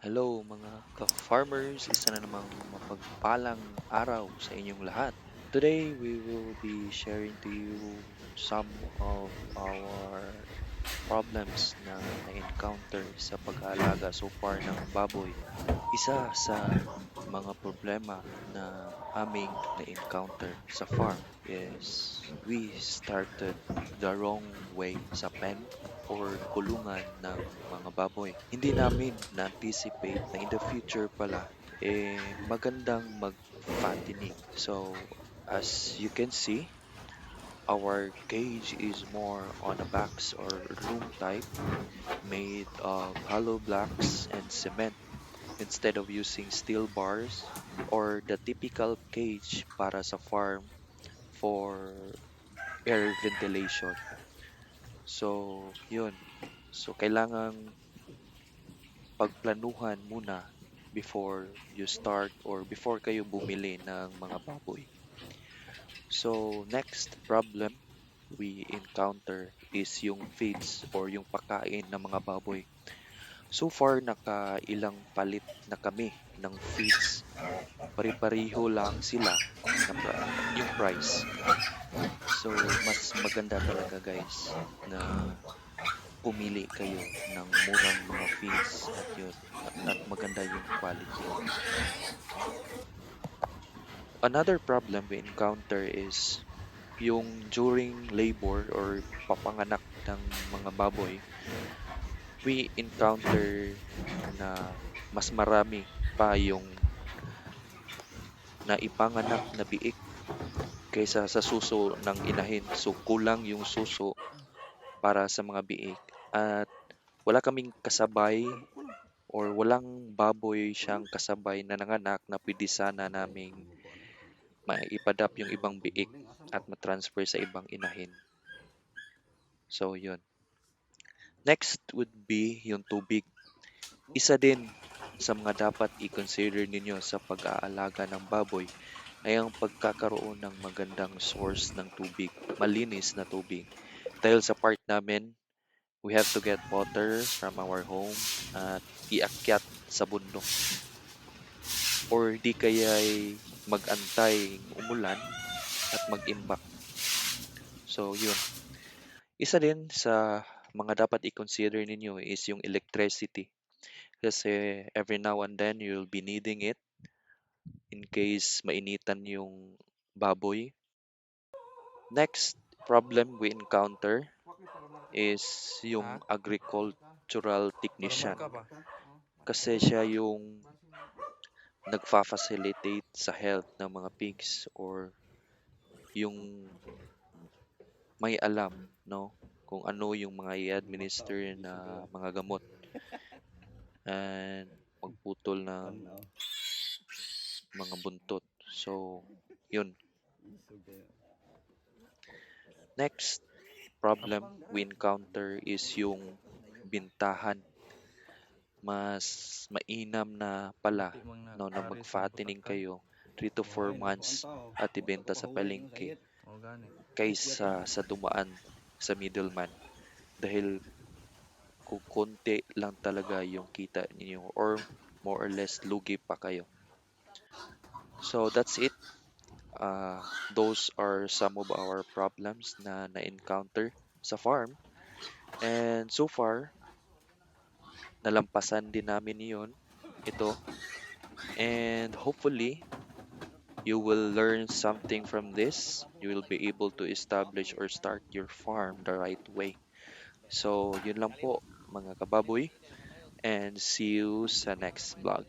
Hello mga ka-farmers, isa na namang mapagpalang araw sa inyong lahat. Today we will be sharing to you some of our problems na na-encounter sa pag-aalaga so far ng baboy. Isa sa mga problema na aming na-encounter sa farm is we started the wrong way sa pen or kulungan ng mga baboy. Hindi namin na-anticipate na in the future pala eh magandang mag-fattening. So as you can see, our cage is more on a box or room type made of hollow blocks and cement instead of using steel bars or the typical cage para sa farm for air ventilation. So, yun. So, kailangang pagplanuhan muna before you start or before kayo bumili ng mga baboy. So, next problem we encounter is yung feeds or yung pagkain ng mga baboy. So far, nakailang palit na kami ng feeds. Pari-pariho lang sila yung price. So, mas maganda talaga guys na pumili kayo ng murang mga feeds at yun at, at maganda yung quality. Another problem we encounter is yung during labor or papanganak ng mga baboy, we encounter na mas marami pa yung naipanganak na biik kaysa sa suso ng inahin. So kulang yung suso para sa mga biik at wala kaming kasabay or walang baboy siyang kasabay na nanganak na pwede sana naming maipadap yung ibang biik at matransfer sa ibang inahin. So yun. Next would be yung tubig. Isa din sa mga dapat i-consider ninyo sa pag-aalaga ng baboy ay ang pagkakaroon ng magandang source ng tubig, malinis na tubig. Dahil sa part namin, we have to get water from our home at iakyat sa bundok. Or di kaya ay mag-antay umulan at mag-imbak. So yun. Isa din sa mga dapat i-consider ninyo is yung electricity. Kasi every now and then you'll be needing it in case mainitan yung baboy. Next problem we encounter is yung agricultural technician. Kasi siya yung nagfa-facilitate sa health ng mga pigs or yung may alam, no? Kung ano yung mga i-administer na mga gamot and magputol ng mga buntot. So, yun. Next problem we encounter is yung bintahan. Mas mainam na pala no, na mag-fattening kayo 3 to 4 months at ibenta sa palengke kaysa sa dumaan sa middleman dahil kukunti lang talaga yung kita ninyo or more or less lugi pa kayo. So that's it. Uh, those are some of our problems na na-encounter sa farm. And so far, nalampasan din namin yun, ito. And hopefully, you will learn something from this. You will be able to establish or start your farm the right way. So, yun lang po mga kababoy. And see you sa next vlog.